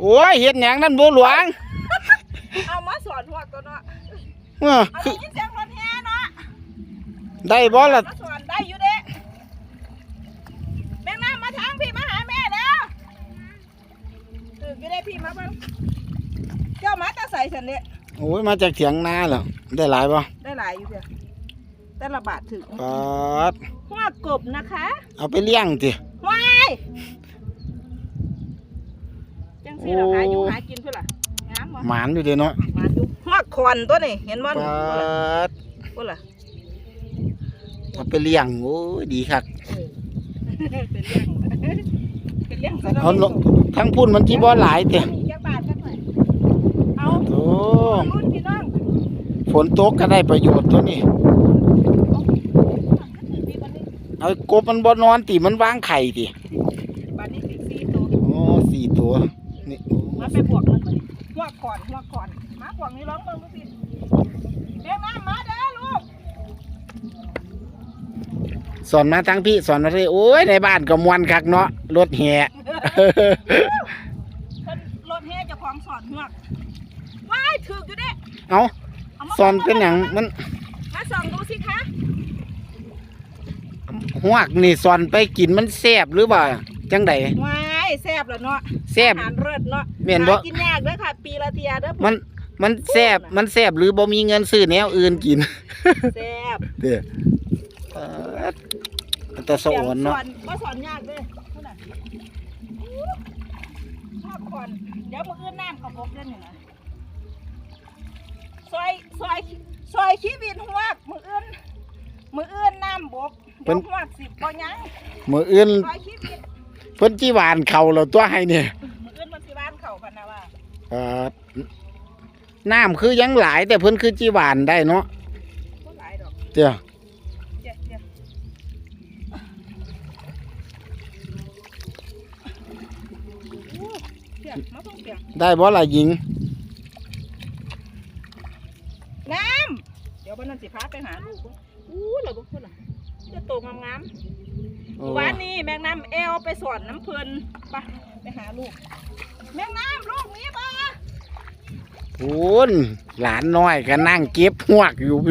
โอ้ยเฮ็ดหยังนั่นบัวหลวงเอามาสอนหัวตัวเนาะเออเอาคือได้ยินเสียงรถแห่เนาะได้บ่ล่ะมาสอนได้อยู่เด้แม่น้ามาทางพี่มาหาแม่แล้วถืออยู่ได้พี่มาเบ้างเจ้ามาตาใส่ฉันเนี่ยโอ้ยมาจากเถียงนาเหรอได้หลายบ่ได้หลายอยู่เพียแต่ละบาทถึงปาดหัวกบนะคะ เอาไปเลี้ยงติว้ายจัง สิเหราหาอยู่หากินเพื่อล่ะงามบ่หมานอยู่เด้เนาะหมาดูหัวคอนตัวนี่เห็นบ่ปนี่าดพุ่นล่ะเอาไปเลี้ยงโอ้ยดีคักเป็นเรื่องเป็นเรื่องสารเอาทั้งพุ่นมันสิบ่หลายติมีแค่บาทกันหน่อยเอาโอ้รุ่นพี่น้องฝนตกก็ได้ประโยชน์ตัวนี้ เอากบมันบ่นอนติมันวางไข่ติบันนี้ติดซีตัว โอ้สี่ตัว ไปบวกมันบัดนี้หัวคอนหัวคอนมาบวกนี่ร้องเบิ่งดูสิเด็กน้ำมาเด้อลูกสอนมาทั้งพี่สอนมาเลยโอ้ยในบ้านก็มวนคักเนาะรถแห่เพิ่นรถแห่เจ้าของสอนหัวว้ายถึกอยู่เด้เอาามาสอนเป็นหยังมันมาส่องดูสิคะหวกนี่สอนไปกินมันแซ่บหรือเปล่าจังไดว้า ยแซ่บแล้วเนาะแซ่บ อาหารเลิศเนาะแม่นบ่ หากินยากเด้อค่ะ ปีละเทียเด้อมันมันแซ่บมันแซ่บหรือบ่มีเงินซื้อแนวอื่นกิน แซ่บเด้อเอิ้นแต่สะอ่อนเนาะสอนบ่สอนยากเด้อพุ่นน่ะชอบก่อนเดี๋ยวมื้ออื่นน้ำกับบกเด้อนี่นะซอยซอยซอยชีวิตฮวกมื้ออื่นมื้ออื่นน้ำบกเดี๋ยวฮวกสิบ่ยังมื้ออื่นซอยชีวิต เพิ่นจีหวานเข้าแล้วตัวให้เนี่ยมื้ออื่นมันสิบ้านเขาพันนะว่าเอ่อน้ำคือยังหลาย แต่เพิ่นคือจีหวานได้เนาะบ่หลายดอกเจ้าเจ๊เจ๊อู้เปียกมาต้องเปียกได้บ่ล่ะหญิง น้ำเดี๋ยวบ้านนั้นสิพาไปหาลูกบ่อู้เราบุกคนละจะโตงาม โอ้ๆวันนี้แมงน้ำเอลไปสอนน้ำเพลินไปไปหาลูก แมงน้ำลูกนี้ปะโอ้นหลานน้อยก็นั่งเก็บหวกอยู่ ไ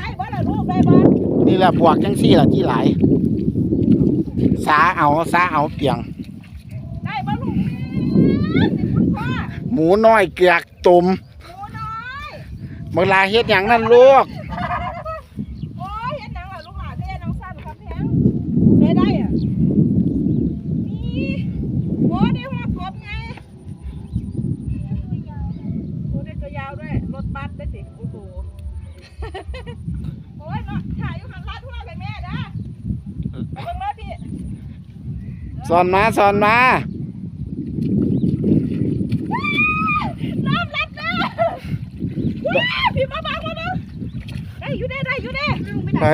ด้บ่ล่ะลูกได้บ่นี่แหละพวกจังซี่ล่ะที่หลายสาเอาสาเอาเปียง ได้บ่ลูกสิคุณพ่อหมูน้อยเกือกตุ่มหมูน้อยเมื่อลาเฮ็ดอย่างนั้นลูก โอ้ยเห็นหนังล่ะลูกหลานเด้น้องสั้นครับแพงได้ได้อะนี่โอ้ได้หัวกบไงโอ้ได้ตัวยาวด้วยรถบัสได้สิโอ้โหโอ้ยเนาะถ่ายอยู่หันลาดทั่วไปแม่ด้าไปเบิ่งรถพี่สอนมาสอนมาน้ำรัดเลยว้าพี่มาบังมาบังได้อยู่ได้ได้อยู่ได้ไป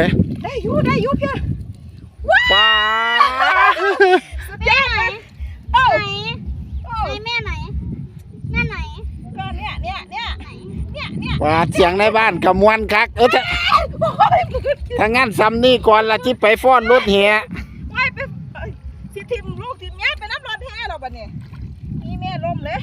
ได้อยู่ได้อยู่เพียว้า ป้า สุดยอดเลยเอ้า ไหน เอ้า ไหนแม่ไหน แม่ไหน ก็เนี่ยเนี่ยเนี่ย ไหน เนี่ยเนี่ย ป้าเสียงในบ้านกำมวนคัก เออถ้าโอ้ยถ้างั้นซ้ำนี่ก่อนละที่ไปฟ้อนรถแห่ไม่ไปเอ้ยสิทิมลูกทิมเนี้ยไปน้ำร้อนแท้เราบัดนี้นี่แม่ล้มเลย